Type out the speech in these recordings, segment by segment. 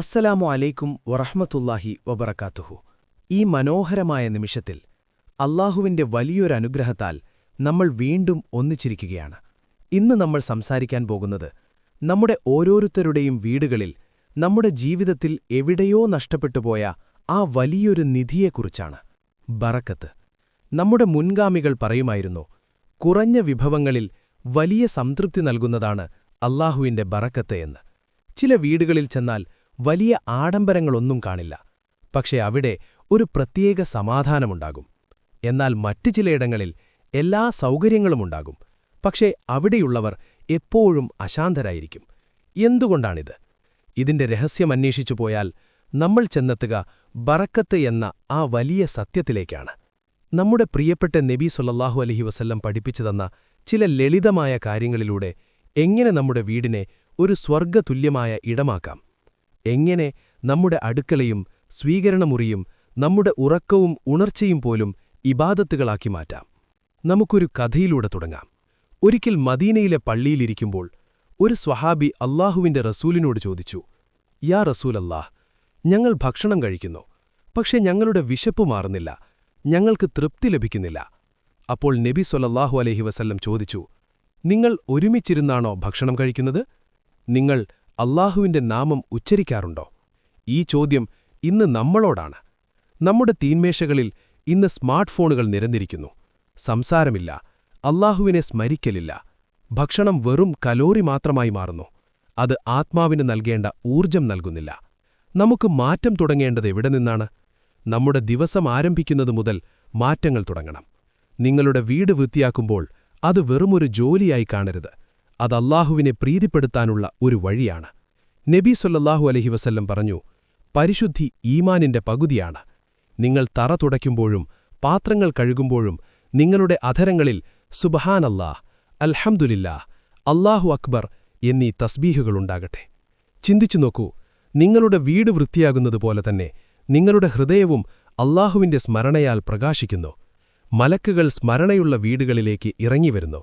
അസ്സലാമു അലൈക്കും വറഹ്മത്തുള്ളാഹി വബറക്കാത്തുഹു ഈ മനോഹരമായ നിമിഷത്തിൽ അള്ളാഹുവിന്റെ വലിയൊരനുഗ്രഹത്താൽ നമ്മൾ വീണ്ടും ഒന്നിച്ചിരിക്കുകയാണ്. ഇന്ന് നമ്മൾ സംസാരിക്കാൻ പോകുന്നത് നമ്മുടെ ഓരോരുത്തരുടെയും വീടുകളിൽ നമ്മുടെ ജീവിതത്തിൽ എവിടെയോ നഷ്ടപ്പെട്ടുപോയ ആ വലിയൊരു നിധിയെക്കുറിച്ചാണ്. ബറക്കത്ത്. നമ്മുടെ മുൻഗാമികൾ പറയുമായിരുന്നു കുറഞ്ഞ വിഭവങ്ങളിൽ വലിയ സംതൃപ്തി നൽകുന്നതാണ് അള്ളാഹുവിന്റെ ബറക്കത്ത് എന്ന്. ചില വീടുകളിൽ ചെന്നാൽ വലിയ ആഡംബരങ്ങളൊന്നും കാണില്ല. പക്ഷേ അവിടെ ഒരു പ്രത്യേക സമാധാനമുണ്ടാകും. എന്നാൽ മറ്റു ചിലയിടങ്ങളിൽ എല്ലാ സൗകര്യങ്ങളുമുണ്ടാകും പക്ഷേ അവിടെയുള്ളവർ എപ്പോഴും അശാന്തരായിരിക്കും. എന്തുകൊണ്ടാണിത്? ഇതിന്റെ രഹസ്യമന്വേഷിച്ചു പോയാൽ നമ്മൾ ചെന്നെത്തുക ബറക്കത്ത് എന്ന ആ വലിയ സത്യത്തിലേക്കാണ്. നമ്മുടെ പ്രിയപ്പെട്ട നബി സൊല്ലാഹു അലഹി വസല്ലം പഠിപ്പിച്ചു തന്ന ചില ലളിതമായ കാര്യങ്ങളിലൂടെ എങ്ങനെ നമ്മുടെ വീടിനെ ഒരു സ്വർഗതുല്യമായ ഇടമാക്കാം? എങ്ങനെ നമ്മുടെ അടുക്കളയും സ്വീകരണമുറിയും നമ്മുടെ ഉറക്കവും ഉണർച്ചയും പോലും ഇബാദത്തുകളാക്കി മാറ്റാം. നമുക്കൊരു കഥയിലൂടെ തുടങ്ങാം. ഒരിക്കൽ മദീനയിലെ പള്ളിയിലിരിക്കുമ്പോൾ ഒരു സ്വഹാബി അള്ളാഹുവിന്റെ റസൂലിനോട് ചോദിച്ചു യാ റസൂലല്ലാഹ് ഞങ്ങൾ ഭക്ഷണം കഴിക്കുന്നു പക്ഷെ ഞങ്ങളുടെ വിശപ്പ് മാറുന്നില്ല ഞങ്ങൾക്ക് തൃപ്തി ലഭിക്കുന്നില്ല. അപ്പോൾ നബി സൊല്ലാഹു അലഹി വസല്ലം ചോദിച്ചു നിങ്ങൾ ഒരുമിച്ചിരുന്നാണോ ഭക്ഷണം കഴിക്കുന്നത്? നിങ്ങൾ അള്ളാഹുവിന്റെ നാമം ഉച്ചരിക്കാറുണ്ടോ? ഈ ചോദ്യം ഇന്ന് നമ്മളോടാണ്. നമ്മുടെ തീന്മേശകളിൽ ഇന്ന് സ്മാർട്ട് ഫോണുകൾ നിരന്നിരിക്കുന്നു. സംസാരമില്ല അള്ളാഹുവിനെ സ്മരിക്കലില്ല. ഭക്ഷണം വെറും കലോറി മാത്രമായി മാറുന്നു. അത് ആത്മാവിന് നൽകേണ്ട ഊർജം നൽകുന്നില്ല. നമുക്ക് മാറ്റം തുടങ്ങേണ്ടത് എവിടെ നിന്നാണ്? നമ്മുടെ ദിവസം ആരംഭിക്കുന്നത് മുതൽ മാറ്റങ്ങൾ തുടങ്ങണം. നിങ്ങളുടെ വീട് വൃത്തിയാക്കുമ്പോൾ അത് വെറുമൊരു ജോലിയായി കാണരുത്. അത് അള്ളാഹുവിനെ പ്രീതിപ്പെടുത്താനുള്ള ഒരു വഴിയാണ്. നബി സൊല്ലാഹു അലഹി വസല്ലം പറഞ്ഞു പരിശുദ്ധി ഈമാനിന്റെ പകുതിയാണ്. നിങ്ങൾ തറ തുടയ്ക്കുമ്പോഴും പാത്രങ്ങൾ കഴുകുമ്പോഴും നിങ്ങളുടെ അധരങ്ങളിൽ സുബഹാനല്ലാഹ് അൽഹംദുലില്ലാ അല്ലാഹു അക്ബർ എന്നീ തസ്ബീഹുകളുണ്ടാകട്ടെ ചിന്തിച്ചു നോക്കൂ നിങ്ങളുടെ വീട് വൃത്തിയാകുന്നതുപോലെ തന്നെ നിങ്ങളുടെ ഹൃദയവും അള്ളാഹുവിന്റെ സ്മരണയാൽ പ്രകാശിക്കുന്നു. മലക്കുകൾ സ്മരണയുള്ള വീടുകളിലേക്ക് ഇറങ്ങിവരുന്നു.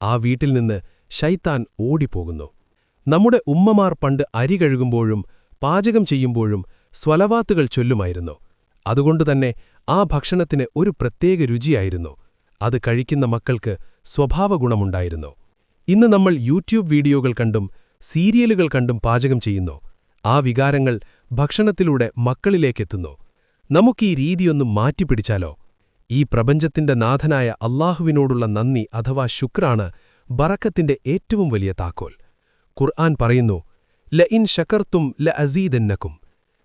ആ വീട്ടിൽ നിന്ന് ശൈത്താൻ ഓടിപ്പോകുന്നു. നമ്മുടെ ഉമ്മമാർ പണ്ട് അരി കഴുകുമ്പോഴും പാചകം ചെയ്യുമ്പോഴും സ്വലവാത്തുകൾ ചൊല്ലുമായിരുന്നു. അതുകൊണ്ടുതന്നെ ആ ഭക്ഷണത്തിന് ഒരു പ്രത്യേക രുചിയായിരുന്നു. അത് കഴിക്കുന്ന മക്കൾക്ക് സ്വഭാവഗുണമുണ്ടായിരുന്നു. ഇന്ന് നമ്മൾ യൂട്യൂബ് വീഡിയോകൾ കണ്ടും സീരിയലുകൾ കണ്ടും പാചകം ചെയ്യുന്നു. ആ വികാരങ്ങൾ ഭക്ഷണത്തിലൂടെ മക്കളിലേക്കെത്തുന്നു. നമുക്കീ രീതിയൊന്നും മാറ്റിപ്പിടിച്ചാലോ? ഈ പ്രപഞ്ചത്തിന്റെ നാഥനായ അള്ളാഹുവിനോടുള്ള നന്ദി അഥവാ ശുക്രാണ് ബറക്കത്തിന്റെ ഏറ്റവും വലിയ താക്കോൽ. ഖുർആൻ പറയുന്നു ല ഇൻ ഷക്കർത്തും ല അസീദന്നക്കും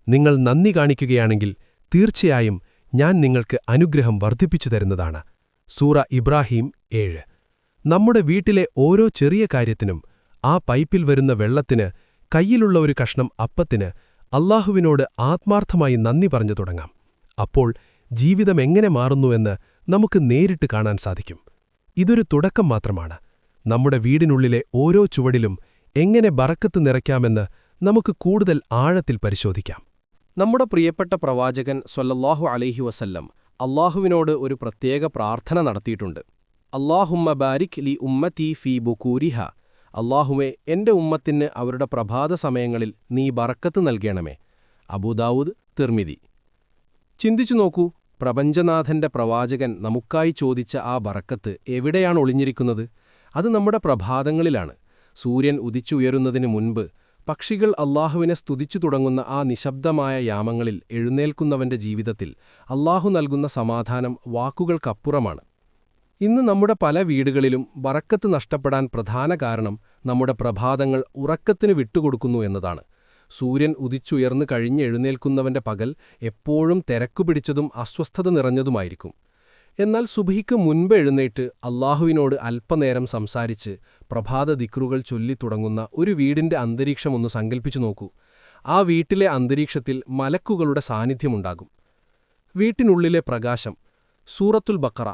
നിങ്ങൾ നന്ദി കാണിക്കുകയാണെങ്കിൽ തീർച്ചയായും ഞാൻ നിങ്ങൾക്ക് അനുഗ്രഹം വർദ്ധിപ്പിച്ചു തരുന്നതാണ്. സൂറ ഇബ്രാഹിം ഏഴ്. നമ്മുടെ വീട്ടിലെ ഓരോ ചെറിയ കാര്യത്തിനും ആ പൈപ്പിൽ വരുന്ന വെള്ളത്തിന് കയ്യിലുള്ള ഒരു കഷ്ണം അപ്പത്തിന് അള്ളാഹുവിനോട് ആത്മാർത്ഥമായി നന്ദി പറഞ്ഞു തുടങ്ങാം. അപ്പോൾ ജീവിതം എങ്ങനെ മാറുന്നുവെന്ന് നമുക്ക് നേരിട്ട് കാണാൻ സാധിക്കും. ഇതൊരു തുടക്കം മാത്രമാണ്. നമ്മുടെ വീടിനുള്ളിലെ ഓരോ ചുവടിലും എങ്ങനെ ബറക്കത്ത് നിറയ്ക്കാമെന്ന് നമുക്ക് കൂടുതൽ ആഴത്തിൽ പരിശോധിക്കാം. നമ്മുടെ പ്രിയപ്പെട്ട പ്രവാചകൻ സ്വല്ലല്ലാഹു അലൈഹി വസല്ലം അള്ളാഹുവിനോട് ഒരു പ്രത്യേക പ്രാർത്ഥന നടത്തിയിട്ടുണ്ട്. അള്ളാഹുമ്മ ബാരിക് ലി ഉമ്മത്തി ഫീ ബുക്കൂരിഹ അള്ളാഹുവെ എന്റെ ഉമ്മത്തിന് അവരുടെ പ്രഭാത സമയങ്ങളിൽ നീ ബറക്കത്ത് നൽകണമേ. അബൂദാവൂദ് തിർമിതി ചിന്തിച്ചു നോക്കൂ പ്രപഞ്ചനാഥന്റെ പ്രവാചകൻ നമുക്കായി ചോദിച്ച ആ ബറക്കത്ത് എവിടെയാണ് ഒളിഞ്ഞിരിക്കുന്നത്? അത് നമ്മുടെ പ്രഭാതങ്ങളിലാണ്. സൂര്യൻ ഉദിച്ചുയരുന്നതിനു മുൻപ് പക്ഷികൾ അള്ളാഹുവിനെ സ്തുതിച്ചു തുടങ്ങുന്ന ആ നിശബ്ദമായ യാമങ്ങളിൽ എഴുന്നേൽക്കുന്നവന്റെ ജീവിതത്തിൽ അള്ളാഹു നൽകുന്ന സമാധാനം വാക്കുകൾക്കപ്പുറമാണ്. ഇന്ന് നമ്മുടെ പല വീടുകളിലും വറക്കത്ത് നഷ്ടപ്പെടാൻ പ്രധാന കാരണം നമ്മുടെ പ്രഭാതങ്ങൾ ഉറക്കത്തിന് വിട്ടുകൊടുക്കുന്നു എന്നതാണ്. സൂര്യൻ ഉദിച്ചുയർന്നു കഴിഞ്ഞെഴുന്നേൽക്കുന്നവന്റെ പകൽ എപ്പോഴും തിരക്കുപിടിച്ചതും അസ്വസ്ഥത നിറഞ്ഞതുമായിരിക്കും. എന്നാൽ സുബഹിക്ക് മുൻപ് എഴുന്നേറ്റ് അള്ളാഹുവിനോട് അല്പനേരം സംസാരിച്ച് പ്രഭാത ദിക്റുകൾ ചൊല്ലിത്തുടങ്ങുന്ന ഒരു വീടിന്റെ അന്തരീക്ഷമൊന്ന് സങ്കൽപ്പിച്ചു നോക്കൂ. ആ വീട്ടിലെ അന്തരീക്ഷത്തിൽ മലക്കുകളുടെ സാന്നിധ്യമുണ്ടാകും. വീട്ടിനുള്ളിലെ പ്രകാശം സൂറത്തുൽ ബക്കറ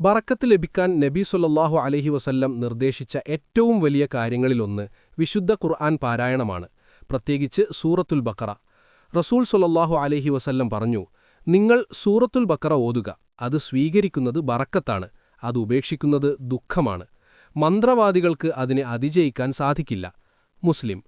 ബറക്കത്ത് ലഭിക്കാൻ നബി സൊല്ലാഹു അലഹി വസല്ലം നിർദ്ദേശിച്ച ഏറ്റവും വലിയ കാര്യങ്ങളിലൊന്ന് വിശുദ്ധ ഖുർആൻ പാരായണമാണ്. പ്രത്യേകിച്ച് സൂറത്തുൽ ബക്കറ. റസൂൽ സൊല്ലാഹു അലഹി വസല്ലം പറഞ്ഞു നിങ്ങൾ സൂറത്തുൽ ബക്കറ ഓതുക. അത് സ്വീകരിക്കുന്നത് ബറക്കത്താണ് അത് ഉപേക്ഷിക്കുന്നത് ദുഃഖമാണ്. മന്ത്രവാദികൾക്ക് അതിനെ അതിജയിക്കാൻ സാധിക്കില്ല. മുസ്ലിം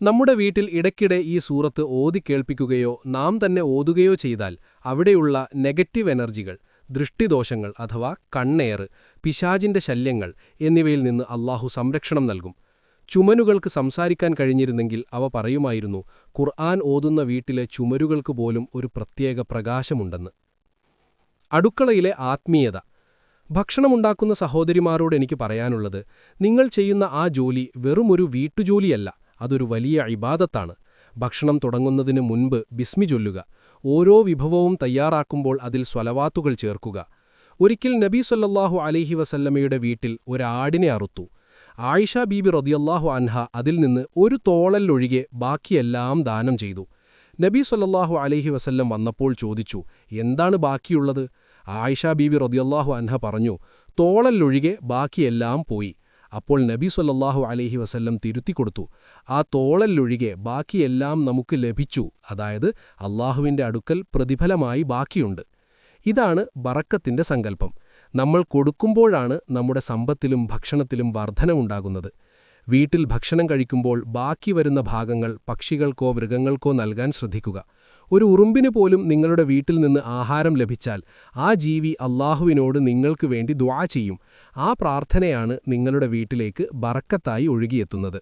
നമ്മുടെ വീട്ടിൽ ഇടയ്ക്കിടെ ഈ സൂറത്ത് ഓതി കേൾപ്പിക്കുകയോ നാം തന്നെ ഓതുകയോ ചെയ്താൽ അവിടെയുള്ള നെഗറ്റീവ് എനർജികൾ ദൃഷ്ടിദോഷങ്ങൾ അഥവാ കണ്ണേറ് പിശാജിന്റെ ശല്യങ്ങൾ എന്നിവയിൽ നിന്ന് അള്ളാഹു സംരക്ഷണം നൽകും. ചുമനുകൾക്ക് സംസാരിക്കാൻ കഴിഞ്ഞിരുന്നെങ്കിൽ അവ പറയുമായിരുന്നു ഖുർആൻ ഓതുന്ന വീട്ടിലെ ചുമരുകൾക്ക് പോലും ഒരു പ്രത്യേക പ്രകാശമുണ്ടെന്ന്. അടുക്കളയിലെ ആത്മീയത. ഭക്ഷണമുണ്ടാക്കുന്ന സഹോദരിമാരോട് എനിക്ക് പറയാനുള്ളത് നിങ്ങൾ ചെയ്യുന്ന ആ ജോലി വെറുമൊരു വീട്ടുജോലിയല്ല അതൊരു വലിയ ഇബാദത്താണ്. ഭക്ഷണം തുടങ്ങുന്നതിന് മുൻപ് ബിസ്മി ചൊല്ലുക ഓരോ വിഭവവും തയ്യാറാക്കുമ്പോൾ അതിൽ സ്വലവാത്തുകൾ ചേർക്കുക. ഒരിക്കൽ നബി സല്ലല്ലാഹു അലൈഹി വസല്ലമയുടെ വീട്ടിൽ ഒരാടിനെ അറുത്തു. ആയിഷ ബീബി റതിയല്ലാഹു അൻഹ അതിൽ നിന്ന് ഒരു തോളല്ലൊഴികെ ബാക്കിയെല്ലാം ദാനം ചെയ്തു. നബി സൊല്ലാഹു അലഹി വസല്ലം വന്നപ്പോൾ ചോദിച്ചു എന്താണ് ബാക്കിയുള്ളത്? ആയിഷ ബീബി റതിയല്ലാഹു അൻഹ പറഞ്ഞു തോളല്ലൊഴികെ ബാക്കിയെല്ലാം പോയി. അപ്പോൾ നബി സൊല്ലാഹു അലഹി വസല്ലം തിരുത്തിക്കൊടുത്തു ആ തോളല്ലൊഴികെ ബാക്കിയെല്ലാം നമുക്ക് ലഭിച്ചു അതായത് അള്ളാഹുവിന്റെ അടുക്കൽ പ്രതിഫലമായി ബാക്കിയുണ്ട്. ഇതാണ് ബറക്കത്തിന്റെ സങ്കല്പം. നമ്മൾ കൊടുക്കുമ്പോഴാണ് നമ്മുടെ സമ്പത്തിലും ഭക്ഷണത്തിലും വർധനവുണ്ടാകുന്നത്. വീട്ടിൽ ഭക്ഷണം കഴിക്കുമ്പോൾ ബാക്കി വരുന്ന ഭാഗങ്ങൾ പക്ഷികൾക്കോ മൃഗങ്ങൾക്കോ നൽകാൻ ശ്രദ്ധിക്കുക. ഒരു ഉറുമ്പിന് പോലും നിങ്ങളുടെ വീട്ടിൽ നിന്ന് ആഹാരം ലഭിച്ചാൽ ആ ജീവി അള്ളാഹുവിനോട് നിങ്ങൾക്ക് വേണ്ടി ദ്വാ ചെയ്യും. ആ പ്രാർത്ഥനയാണ് നിങ്ങളുടെ വീട്ടിലേക്ക് ബറക്കത്തായി ഒഴുകിയെത്തുന്നത്.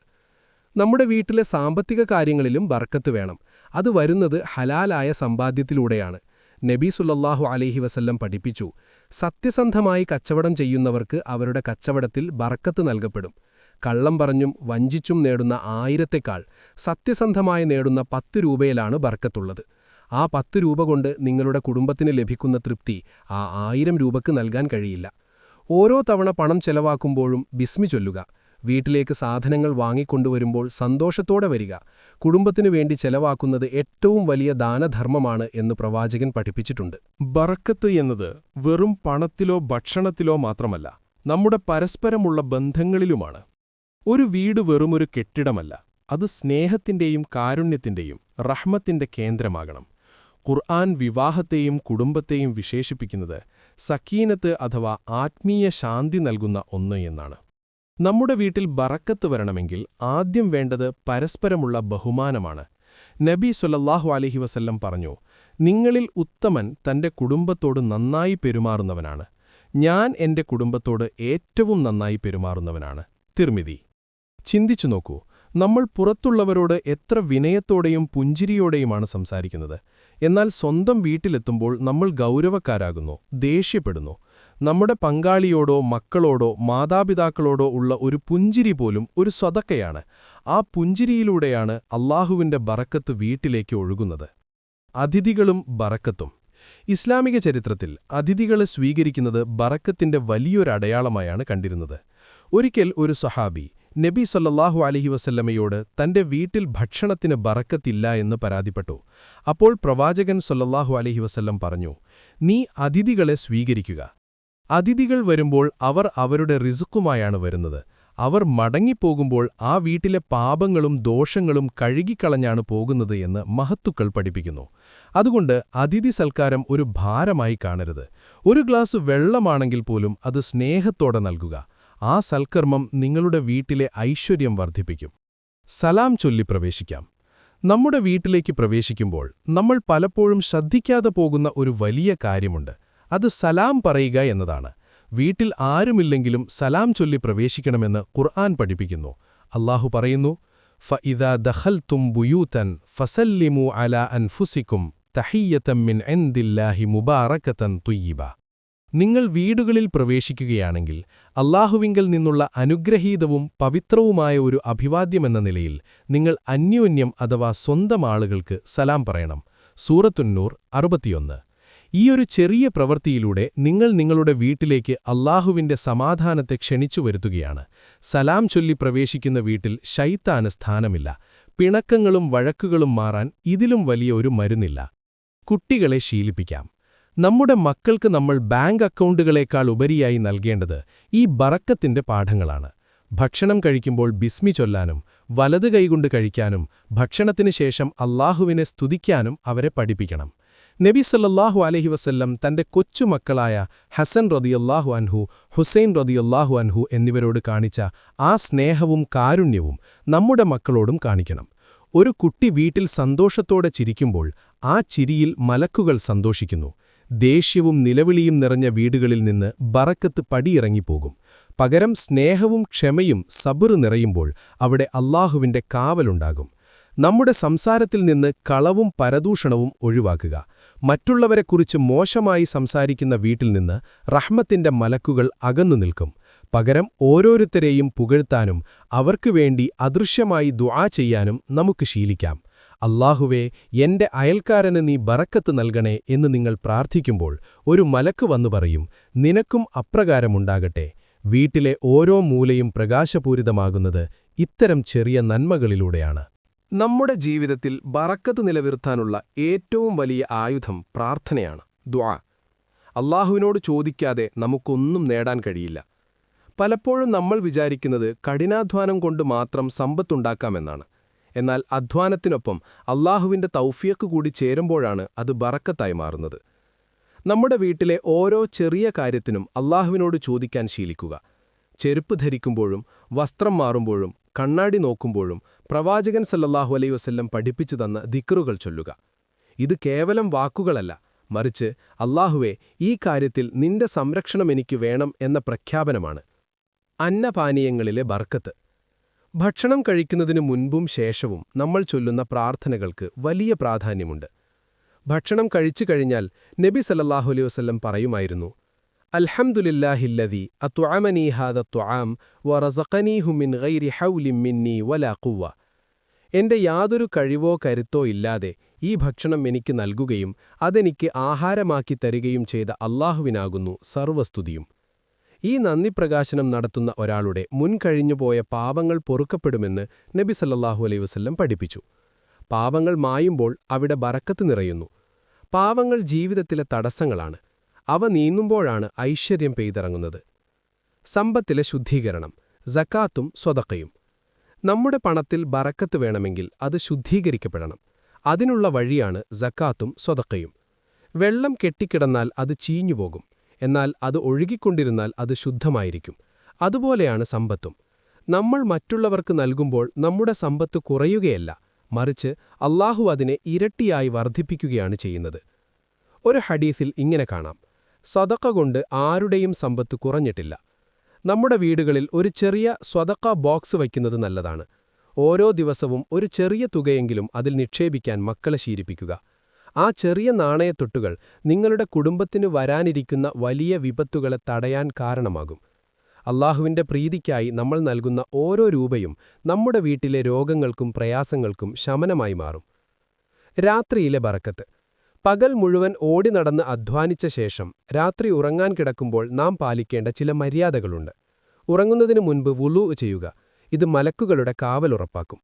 നമ്മുടെ വീട്ടിലെ സാമ്പത്തിക കാര്യങ്ങളിലും ബർക്കത്ത് വേണം. അത് വരുന്നത് ഹലാലായ സമ്പാദ്യത്തിലൂടെയാണ്. നബി സുല്ലാഹു അലൈഹി വസല്ലം പഠിപ്പിച്ചു സത്യസന്ധമായി കച്ചവടം ചെയ്യുന്നവർക്ക് അവരുടെ കച്ചവടത്തിൽ ബർക്കത്ത് നൽകപ്പെടും. കള്ളം പറഞ്ഞും വഞ്ചിച്ചും നേടുന്ന ആയിരത്തെക്കാൾ സത്യസന്ധമായി നേടുന്ന പത്ത് രൂപയിലാണ് ബർക്കത്തുള്ളത്. ആ പത്ത് രൂപ കൊണ്ട് നിങ്ങളുടെ കുടുംബത്തിന് ലഭിക്കുന്ന തൃപ്തി ആ ആയിരം രൂപക്ക് നൽകാൻ കഴിയില്ല. ഓരോ തവണ പണം ചെലവാക്കുമ്പോഴും ബിസ്മി ചൊല്ലുക. വീട്ടിലേക്ക് സാധനങ്ങൾ വാങ്ങിക്കൊണ്ടുവരുമ്പോൾ സന്തോഷത്തോടെ വരിക. കുടുംബത്തിനു വേണ്ടി ചെലവാക്കുന്നത് ഏറ്റവും വലിയ ദാനധർമ്മമാണ് എന്ന് പ്രവാചകൻ പഠിപ്പിച്ചിട്ടുണ്ട്. ബറക്കത്ത് എന്നത് വെറും പണത്തിലോ ഭക്ഷണത്തിലോ മാത്രമല്ല നമ്മുടെ പരസ്പരമുള്ള ബന്ധങ്ങളിലുമാണ്. ഒരു വീട് വെറുമൊരു കെട്ടിടമല്ല അത് സ്നേഹത്തിന്റെയും കാരുണ്യത്തിന്റെയും റഹ്മത്തിന്റെ കേന്ദ്രമാകണം. ഖുർആൻ വിവാഹത്തെയും കുടുംബത്തെയും വിശേഷിപ്പിക്കുന്നത് സക്കീനത്ത് അഥവാ ആത്മീയ ശാന്തി നൽകുന്ന ഒന്ന് എന്നാണ്. നമ്മുടെ വീട്ടിൽ ബറക്കത്ത് വരണമെങ്കിൽ ആദ്യം വേണ്ടത് പരസ്പരമുള്ള ബഹുമാനമാണ്. നബി സൊല്ലാഹു അലഹി വസല്ലം പറഞ്ഞു നിങ്ങളിൽ ഉത്തമൻ തന്റെ കുടുംബത്തോട് നന്നായി പെരുമാറുന്നവനാണ്. ഞാൻ എന്റെ കുടുംബത്തോട് ഏറ്റവും നന്നായി പെരുമാറുന്നവനാണ്. തിർമിതി ചിന്തിച്ചു നോക്കൂ. നമ്മൾ പുറത്തുള്ളവരോട് എത്ര വിനയത്തോടെയും പുഞ്ചിരിയോടെയുമാണ് സംസാരിക്കുന്നത്. എന്നാൽ സ്വന്തം വീട്ടിലെത്തുമ്പോൾ നമ്മൾ ഗൗരവക്കാരാകുന്നു ദേഷ്യപ്പെടുന്നു. നമ്മുടെ പങ്കാളിയോടോ മക്കളോടോ മാതാപിതാക്കളോടോ ഉള്ള ഒരു പുഞ്ചിരി പോലും ഒരു സ്വതക്കയാണ്. ആ പുഞ്ചിരിയിലൂടെയാണ് അള്ളാഹുവിന്റെ ബറക്കത്ത് വീട്ടിലേക്ക് ഒഴുകുന്നത്. അതിഥികളും ബറക്കത്തും. ഇസ്ലാമിക ചരിത്രത്തിൽ അതിഥികളെ സ്വീകരിക്കുന്നത് ബറക്കത്തിന്റെ വലിയൊരടയാളമായാണ് കണ്ടിരുന്നത്. ഒരിക്കൽ ഒരു സഹാബി നബി സല്ലല്ലാഹു അലഹി വസല്ലമയോട് തന്റെ വീട്ടിൽ ഭക്ഷണത്തിന് ബറക്കത്തില്ല എന്ന് പരാതിപ്പെട്ടു. അപ്പോൾ പ്രവാചകൻ സൊല്ലാഹു അലഹി വസല്ലം പറഞ്ഞു നീ അതിഥികളെ സ്വീകരിക്കുക. അതിഥികൾ വരുമ്പോൾ അവർ അവരുടെ റിസുക്കുമായാണ് വരുന്നത്. അവർ മടങ്ങിപ്പോകുമ്പോൾ ആ വീട്ടിലെ പാപങ്ങളും ദോഷങ്ങളും കഴുകിക്കളഞ്ഞാണ് പോകുന്നത് എന്ന് മഹത്തുക്കൾ പഠിപ്പിക്കുന്നു. അതുകൊണ്ട് അതിഥി സൽക്കാരം ഒരു ഭാരമായി കാണരുത്. ഒരു ഗ്ലാസ് വെള്ളമാണെങ്കിൽ പോലും അത് സ്നേഹത്തോടെ നൽകുക. ആ സൽക്കർമ്മം നിങ്ങളുടെ വീട്ടിലെ ഐശ്വര്യം വർദ്ധിപ്പിക്കും. സലാം ചൊല്ലി പ്രവേശിക്കാം. നമ്മുടെ വീട്ടിലേക്ക് പ്രവേശിക്കുമ്പോൾ നമ്മൾ പലപ്പോഴും ശ്രദ്ധിക്കാതെ പോകുന്ന ഒരു വലിയ കാര്യമുണ്ട്. അത് സലാം പറയുക എന്നതാണ്. വീട്ടിൽ ആരുമില്ലെങ്കിലും സലാം ചൊല്ലി പ്രവേശിക്കണമെന്ന് ഖുർആൻ പഠിപ്പിക്കുന്നു. അള്ളാഹു പറയുന്നു ഫഇദാ ദഖൽതും ബുയൂതൻ ഫസല്ലിമു അല അൻഫുസിക്കും തഹയ്യത്തമ്മിൻ എന്തില്ലാഹി മുബാറക്കത്തൻ തുയ്യിബ. നിങ്ങൾ വീടുകളിൽ പ്രവേശിക്കുകയാണെങ്കിൽ അള്ളാഹുവിങ്കൽ നിന്നുള്ള അനുഗ്രഹീതവും പവിത്രവുമായ ഒരു അഭിവാദ്യമെന്ന നിലയിൽ നിങ്ങൾ അന്യോന്യം അഥവാ സ്വന്തം ആളുകൾക്ക് സലാം പറയണം. സൂറത്തുന്നൂർ അറുപത്തിയൊന്ന്. ഈയൊരു ചെറിയ പ്രവൃത്തിയിലൂടെ നിങ്ങൾ നിങ്ങളുടെ വീട്ടിലേക്ക് അള്ളാഹുവിന്റെ സമാധാനത്തെ ക്ഷണിച്ചു വരുത്തുകയാണ്. സലാം ചൊല്ലി പ്രവേശിക്കുന്ന വീട്ടിൽ ശൈത്താന സ്ഥാനമില്ല. പിണക്കങ്ങളും വഴക്കുകളും മാറാൻ ഇതിലും വലിയ ഒരു മരുന്നില്ല. കുട്ടികളെ ശീലിപ്പിക്കാം. നമ്മുടെ മക്കൾക്ക് നമ്മൾ ബാങ്ക് അക്കൗണ്ടുകളേക്കാൾ ഉപരിയായി നൽകേണ്ടത് ഈ ബറക്കത്തിന്റെ പാഠങ്ങളാണ്. ഭക്ഷണം കഴിക്കുമ്പോൾ ബിസ്മി ചൊല്ലാനും വലത് കൈകൊണ്ട് കഴിക്കാനും ഭക്ഷണത്തിനു ശേഷം അള്ളാഹുവിനെ സ്തുതിക്കാനും അവരെ പഠിപ്പിക്കണം. നബി സല്ലാഹു അലഹി വസല്ലം തന്റെ കൊച്ചുമക്കളായ ഹസൻ റതിയല്ലാഹു അൻഹു ഹുസൈൻ റതിയല്ലാഹു അൻഹു എന്നിവരോട് കാണിച്ച ആ സ്നേഹവും കാരുണ്യവും നമ്മുടെ മക്കളോടും കാണിക്കണം. ഒരു കുട്ടി വീട്ടിൽ സന്തോഷത്തോടെ ചിരിക്കുമ്പോൾ ആ ചിരിയിൽ മലക്കുകൾ സന്തോഷിക്കുന്നു. ദേഷ്യവും നിലവിളിയും നിറഞ്ഞ വീടുകളിൽ നിന്ന് ബറക്കത്ത് പടിയിറങ്ങിപ്പോകും. പകരം സ്നേഹവും ക്ഷമയും സബുറ് നിറയുമ്പോൾ അവിടെ അള്ളാഹുവിന്റെ കാവലുണ്ടാകും. നമ്മുടെ സംസാരത്തിൽ നിന്ന് കളവും പരദൂഷണവും ഒഴിവാക്കുക. മറ്റുള്ളവരെക്കുറിച്ച് മോശമായി സംസാരിക്കുന്ന വീട്ടിൽ നിന്ന് റഹ്മത്തിന്റെ മലക്കുകൾ അകന്നു നിൽക്കും. പകരം ഓരോരുത്തരെയും പുകഴ്ത്താനും അവർക്കുവേണ്ടി അദൃശ്യമായി ദുആ ചെയ്യാനും നമുക്ക് ശീലിക്കാം. അല്ലാഹുവേ എന്റെ അയൽക്കാരന് നീ ബറക്കത്ത് നൽകണേ എന്ന് നിങ്ങൾ പ്രാർത്ഥിക്കുമ്പോൾ ഒരു മലക്ക് വന്നു പറയും നിനക്കും അപ്രകാരമുണ്ടാകട്ടെ. വീട്ടിലെ ഓരോ മൂലയും പ്രകാശപൂരിതമാകുന്നത് ഇത്തരം ചെറിയ നന്മകളിലൂടെയാണ്. നമ്മുടെ ജീവിതത്തിൽ ബറക്കത്ത് നിലനിർത്താനുള്ള ഏറ്റവും വലിയ ആയുധം പ്രാർത്ഥനയാണ് ദ്വാ അള്ളാഹുവിനോട് ചോദിക്കാതെ നമുക്കൊന്നും നേടാൻ കഴിയില്ല. പലപ്പോഴും നമ്മൾ വിചാരിക്കുന്നത് കഠിനാധ്വാനം കൊണ്ട് മാത്രം സമ്പത്തുണ്ടാക്കാമെന്നാണ്. എന്നാൽ അധ്വാനത്തിനൊപ്പം അള്ളാഹുവിന്റെ തൗഫിയക്ക് കൂടി ചേരുമ്പോഴാണ് അത് ബറക്കത്തായി മാറുന്നത്. നമ്മുടെ വീട്ടിലെ ഓരോ ചെറിയ കാര്യത്തിനും അള്ളാഹുവിനോട് ചോദിക്കാൻ ശീലിക്കുക. ചെരുപ്പ് ധരിക്കുമ്പോഴും വസ്ത്രം മാറുമ്പോഴും കണ്ണാടി നോക്കുമ്പോഴും പ്രവാചകൻ സല്ലല്ലാഹു അലൈ വസ്ല്ലം പഠിപ്പിച്ചു തന്ന ദിക്കറുകൾ ചൊല്ലുക. ഇത് കേവലം വാക്കുകളല്ല മറിച്ച് അള്ളാഹുവെ ഈ കാര്യത്തിൽ നിന്റെ സംരക്ഷണം എനിക്ക് വേണം എന്ന പ്രഖ്യാപനമാണ്. അന്നപാനീയങ്ങളിലെ ബർക്കത്ത്. ഭക്ഷണം കഴിക്കുന്നതിനു മുൻപും ശേഷവും നമ്മൾ ചൊല്ലുന്ന പ്രാർത്ഥനകൾക്ക് വലിയ പ്രാധാന്യമുണ്ട്. ഭക്ഷണം കഴിച്ചു കഴിഞ്ഞാൽ നബി സല്ലല്ലാഹു അലൈഹി വസല്ലം പറയുമായിരുന്നു അൽഹംദുലില്ലാഹില്ലതി അത്വഅമനീ ഹാദ ത്വആം വറസഖനീഹു മിൻ ഗൈരി ഹൗലി മിന്നി വലാ ഖുവ്വ. എന്റെ യാതൊരു കഴിവോ കരുത്തോ ഇല്ലാതെ ഈ ഭക്ഷണം എനിക്ക് നൽകുകയും അതെനിക്ക് ആഹാരമാക്കി തരികയും ചെയ്ത അള്ളാഹുവിനാകുന്നു സർവസ്തുതിയും. ഈ നന്ദി പ്രകാശനം നടത്തുന്ന ഒരാളുടെ മുൻകഴിഞ്ഞുപോയ പാപങ്ങൾ പൊറുക്കപ്പെടുമെന്ന് നബി സല്ലാഹു അലൈ വസ്ല്ലം പഠിപ്പിച്ചു. പാപങ്ങൾ മായുമ്പോൾ അവിടെ ബറക്കത്ത് നിറയുന്നു. പാവങ്ങൾ ജീവിതത്തിലെ തടസ്സങ്ങളാണ്. അവ നീങ്ങുമ്പോഴാണ് ഐശ്വര്യം പെയ്തിറങ്ങുന്നത്. സമ്പത്തിലെ ശുദ്ധീകരണം ജക്കാത്തും സ്വതക്കയും. നമ്മുടെ പണത്തിൽ ബറക്കത്ത് വേണമെങ്കിൽ അത് ശുദ്ധീകരിക്കപ്പെടണം. അതിനുള്ള വഴിയാണ് ജക്കാത്തും സ്വതക്കയും. വെള്ളം കെട്ടിക്കിടന്നാൽ അത് ചീഞ്ഞുപോകും. എന്നാൽ അത് ഒഴുകിക്കൊണ്ടിരുന്നാൽ അത് ശുദ്ധമായിരിക്കും. അതുപോലെയാണ് സമ്പത്തും. നമ്മൾ മറ്റുള്ളവർക്ക് നൽകുമ്പോൾ നമ്മുടെ സമ്പത്ത് കുറയുകയല്ല മറിച്ച് അള്ളാഹു അതിനെ ഇരട്ടിയായി വർദ്ധിപ്പിക്കുകയാണ് ചെയ്യുന്നത്. ഒരു ഹഡീസിൽ ഇങ്ങനെ കാണാം. സ്വതക്ക കൊണ്ട് ആരുടെയും സമ്പത്ത് കുറഞ്ഞിട്ടില്ല. നമ്മുടെ വീടുകളിൽ ഒരു ചെറിയ സ്വതക്ക ബോക്സ് വയ്ക്കുന്നത് നല്ലതാണ്. ഓരോ ദിവസവും ഒരു ചെറിയ തുകയെങ്കിലും അതിൽ നിക്ഷേപിക്കാൻ മക്കളെ ശീലിപ്പിക്കുക. ആ ചെറിയ നാണയത്തൊട്ടുകൾ നിങ്ങളുടെ കുടുംബത്തിന് വരാനിരിക്കുന്ന വലിയ വിപത്തുകളെ തടയാൻ കാരണമാകും. അള്ളാഹുവിന്റെ പ്രീതിക്കായി നമ്മൾ നൽകുന്ന ഓരോ രൂപയും നമ്മുടെ വീട്ടിലെ രോഗങ്ങൾക്കും പ്രയാസങ്ങൾക്കും ശമനമായി മാറും. രാത്രിയിലെ ബറക്കത്ത്. പകൽ മുഴുവൻ ഓടി നടന്ന് അധ്വാനിച്ച ശേഷം രാത്രി ഉറങ്ങാൻ കിടക്കുമ്പോൾ നാം പാലിക്കേണ്ട ചില മര്യാദകളുണ്ട്. ഉറങ്ങുന്നതിനു മുൻപ് വുളു ചെയ്യുക. ഇത് മലക്കുകളുടെ കാവലുറപ്പാക്കും.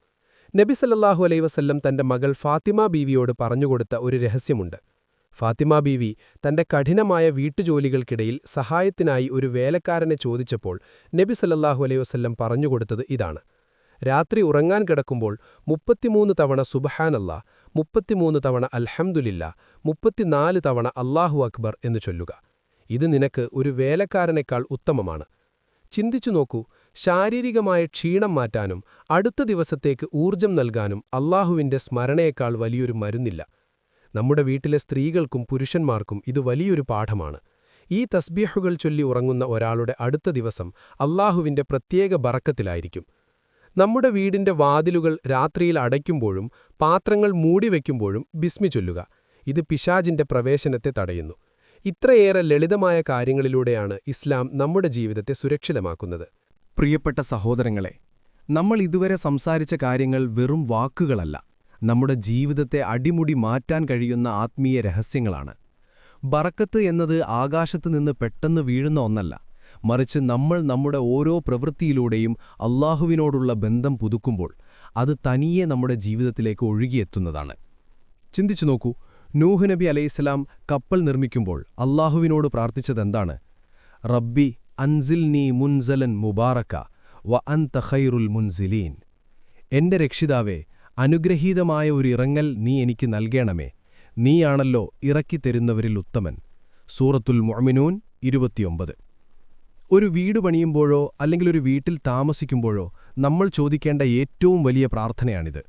നബി സല്ലാഹു അലൈ വസല്ലം തന്റെ മകൾ ഫാത്തിമ ബീവിയോട് പറഞ്ഞുകൊടുത്ത ഒരു രഹസ്യമുണ്ട്. ഫാത്തിമ ബീവി തന്റെ കഠിനമായ വീട്ടുജോലികൾക്കിടയിൽ സഹായത്തിനായി ഒരു വേലക്കാരനെ ചോദിച്ചപ്പോൾ നബി സല്ലാഹു അലൈ വസല്ലം പറഞ്ഞുകൊടുത്തത് ഇതാണ്. രാത്രി ഉറങ്ങാൻ കിടക്കുമ്പോൾ മുപ്പത്തിമൂന്ന് തവണ സുബഹാനല്ല മുപ്പത്തിമൂന്ന് തവണ അൽഹംദുലില്ല മുപ്പത്തിനാല് തവണ അള്ളാഹു അക്ബർ എന്ന് ചൊല്ലുക. ഇത് നിനക്ക് ഒരു വേലക്കാരനേക്കാൾ ഉത്തമമാണ്. ചിന്തിച്ചു നോക്കൂ ശാരീരികമായ ക്ഷീണം മാറ്റാനും അടുത്ത ദിവസത്തേക്ക് ഊർജം നൽകാനും അള്ളാഹുവിന്റെ സ്മരണയേക്കാൾ വലിയൊരു മരുന്നില്ല. നമ്മുടെ വീട്ടിലെ സ്ത്രീകൾക്കും പുരുഷന്മാർക്കും ഇത് വലിയൊരു പാഠമാണ്. ഈ തസ്ബീഹുകൾ ചൊല്ലി ഉറങ്ങുന്ന ഒരാളുടെ അടുത്ത ദിവസം അള്ളാഹുവിന്റെ പ്രത്യേക ബറക്കത്തിലായിരിക്കും. നമ്മുടെ വീടിന്റെ വാതിലുകൾ രാത്രിയിൽ അടയ്ക്കുമ്പോഴും പാത്രങ്ങൾ മൂടിവെക്കുമ്പോഴും ബിസ്മി ചൊല്ലുക. ഇത് പിശാജിന്റെ പ്രവേശനത്തെ തടയുന്നു. ഇത്രയേറെ ലളിതമായ കാര്യങ്ങളിലൂടെയാണ് ഇസ്ലാം നമ്മുടെ ജീവിതത്തെ സുരക്ഷിതമാക്കുന്നത്. പ്രിയപ്പെട്ട സഹോദരങ്ങളെ നമ്മൾ ഇതുവരെ സംസാരിച്ച കാര്യങ്ങൾ വെറും വാക്കുകളല്ല. നമ്മുടെ ജീവിതത്തെ അടിമുടി മാറ്റാൻ കഴിയുന്ന ആത്മീയ രഹസ്യങ്ങളാണ്. ബറക്കത്ത് എന്നത് ആകാശത്ത് നിന്ന് പെട്ടെന്ന് വീഴുന്ന ഒന്നല്ല. മറിച്ച് നമ്മൾ നമ്മുടെ ഓരോ പ്രവൃത്തിയിലൂടെയും അള്ളാഹുവിനോടുള്ള ബന്ധം പുതുക്കുമ്പോൾ അത് തനിയെ നമ്മുടെ ജീവിതത്തിലേക്ക് ഒഴുകിയെത്തുന്നതാണ്. ചിന്തിച്ചു നോക്കൂ നൂഹ് നബി അലൈഹിസ്സലാം കപ്പൽ നിർമ്മിക്കുമ്പോൾ അള്ളാഹുവിനോട് പ്രാർത്ഥിച്ചതെന്താണ്? റബ്ബി അൻസിൽ നീ മുൻസലൻ മുബാറക്ക വ അൻ ഖൈറുൽ മുൻസിലീൻ. എന്റെ രക്ഷിതാവേ അനുഗ്രഹീതമായ ഒരു ഇറങ്ങൽ നീ എനിക്ക് നൽകേണമേ. നീയാണല്ലോ ഇറക്കിത്തരുന്നവരിൽ ഉത്തമൻ. സൂറത്തുൽ മൊമിനൂൻ ഇരുപത്തിയൊമ്പത്. ഒരു വീട് പണിയുമ്പോഴോ അല്ലെങ്കിൽ ഒരു വീട്ടിൽ താമസിക്കുമ്പോഴോ നമ്മൾ ചോദിക്കേണ്ട ഏറ്റവും വലിയ പ്രാർത്ഥനയാണിത്.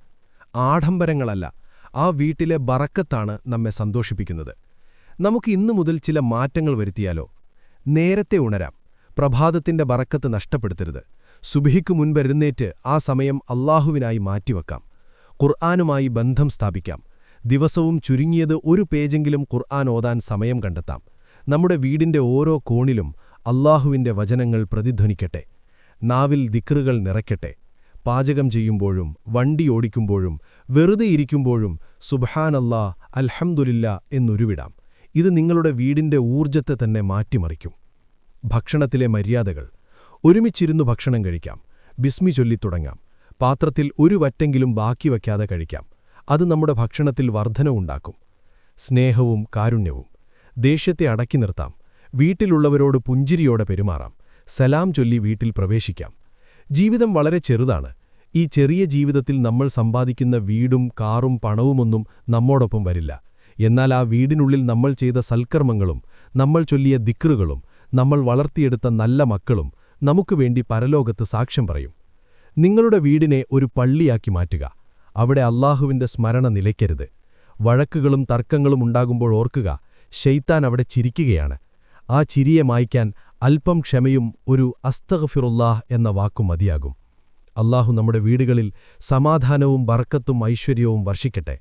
ആഡംബരങ്ങളല്ല ആ വീട്ടിലെ ബറക്കത്താണ് നമ്മെ സന്തോഷിപ്പിക്കുന്നത്. നമുക്ക് ഇന്നു മുതൽ ചില മാറ്റങ്ങൾ വരുത്തിയാലോ? നേരത്തെ ഉണരാം. പ്രഭാതത്തിന്റെ ബറക്കത്ത് നഷ്ടപ്പെടുത്തരുത്. സുബിഹിക്കു മുൻപെരുന്നേറ്റ് ആ സമയം അള്ളാഹുവിനായി മാറ്റിവെക്കാം. ഖുർആാനുമായി ബന്ധം സ്ഥാപിക്കാം. ദിവസവും ചുരുങ്ങിയത് ഒരു പേജെങ്കിലും ഖുർആൻ ഓതാൻ സമയം കണ്ടെത്താം. നമ്മുടെ വീടിന്റെ ഓരോ കോണിലും അള്ളാഹുവിന്റെ വചനങ്ങൾ പ്രതിധ്വനിക്കട്ടെ. നാവിൽ ദിക്റുകൾ നിറയ്ക്കട്ടെ. പാചകം ചെയ്യുമ്പോഴും വണ്ടി ഓടിക്കുമ്പോഴും വെറുതെ ഇരിക്കുമ്പോഴും സുബ്ഹാനല്ലാ അൽഹംദുലില്ല എന്നുരുവിടാം. ഇത് നിങ്ങളുടെ വീടിന്റെ ഊർജത്തെ തന്നെ മാറ്റിമറിക്കും. ഭക്ഷണത്തിലെ മര്യാദകൾ. ഒരുമിച്ചിരുന്നു ഭക്ഷണം കഴിക്കാം. ബിസ്മി ചൊല്ലിത്തുടങ്ങാം പാത്രത്തിൽ ഒരു വറ്റെങ്കിലും ബാക്കി വയ്ക്കാതെ കഴിക്കാം. അത് നമ്മുടെ ഭക്ഷണത്തിൽ വർധനവുണ്ടാക്കും സ്നേഹവും കാരുണ്യവും. ദേഷ്യത്തെ അടക്കി നിർത്താം. വീട്ടിലുള്ളവരോട് പുഞ്ചിരിയോടെ പെരുമാറാം. സലാം ചൊല്ലി വീട്ടിൽ പ്രവേശിക്കാം. ജീവിതം വളരെ ചെറുതാണ്. ഈ ചെറിയ ജീവിതത്തിൽ നമ്മൾ സമ്പാദിക്കുന്ന വീടും കാറും പണവുമൊന്നും നമ്മോടൊപ്പം വരില്ല. എന്നാൽ ആ വീടിനുള്ളിൽ നമ്മൾ ചെയ്ത സൽക്കർമ്മങ്ങളും നമ്മൾ ചൊല്ലിയ ദിക്റുകളും നമ്മൾ വളർത്തിയെടുത്ത നല്ല മക്കളും നമുക്കുവേണ്ടി പരലോകത്ത് സാക്ഷ്യം പറയും. നിങ്ങളുടെ വീടിനെ ഒരു പള്ളിയാക്കി മാറ്റുക. അവിടെ അള്ളാഹുവിന്റെ സ്മരണ നിലയ്ക്കരുത്. വഴക്കുകളും തർക്കങ്ങളും ഉണ്ടാകുമ്പോൾ ഓർക്കുക ഷെയ്ത്താൻ അവിടെ ചിരിക്കുകയാണ്. ആ ചിരിയെ മായ്ക്കാൻ അല്പം ക്ഷമയും ഒരു അസ്തഗഫിറുല്ലാഹ് എന്ന വാക്കും മതിയാകും. അള്ളാഹു നമ്മുടെ വീടുകളിൽ സമാധാനവും ബർക്കത്തും ഐശ്വര്യവും വർഷിക്കട്ടെ.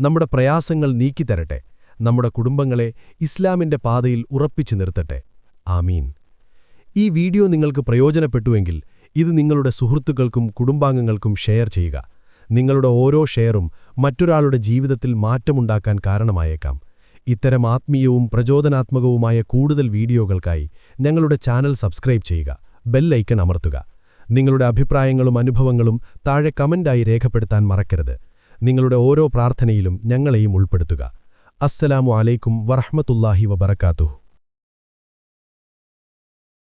നമ്മുടെ പ്രയാസങ്ങൾ നീക്കിത്തരട്ടെ. നമ്മുടെ കുടുംബങ്ങളെ ഇസ്ലാമിന്റെ പാതയിൽ ഉറപ്പിച്ചു നിർത്തട്ടെ. ആമീൻ. ഈ വീഡിയോ നിങ്ങൾക്ക് പ്രയോജനപ്പെട്ടുവെങ്കിൽ ഇത് നിങ്ങളുടെ സുഹൃത്തുക്കൾക്കും കുടുംബാംഗങ്ങൾക്കും ഷെയർ ചെയ്യുക. നിങ്ങളുടെ ഓരോ ഷെയറും മറ്റൊരാളുടെ ജീവിതത്തിൽ മാറ്റമുണ്ടാക്കാൻ കാരണമായേക്കാം. ഇത്തരം ആത്മീയവും പ്രചോദനാത്മകവുമായ കൂടുതൽ വീഡിയോകൾക്കായി ഞങ്ങളുടെ ചാനൽ സബ്സ്ക്രൈബ് ചെയ്യുക ബെല്ലൈക്കൺ അമർത്തുക. നിങ്ങളുടെ അഭിപ്രായങ്ങളും അനുഭവങ്ങളും താഴെ കമന്റായി രേഖപ്പെടുത്താൻ മറക്കരുത്. നിങ്ങളുടെ ഓരോ പ്രാർത്ഥനയിലും ഞങ്ങളെയും ഉൾപ്പെടുത്തുക. അസ്സലാമു അലൈക്കും വറഹ്മത്തുള്ളാഹി വബറകാതുഹു.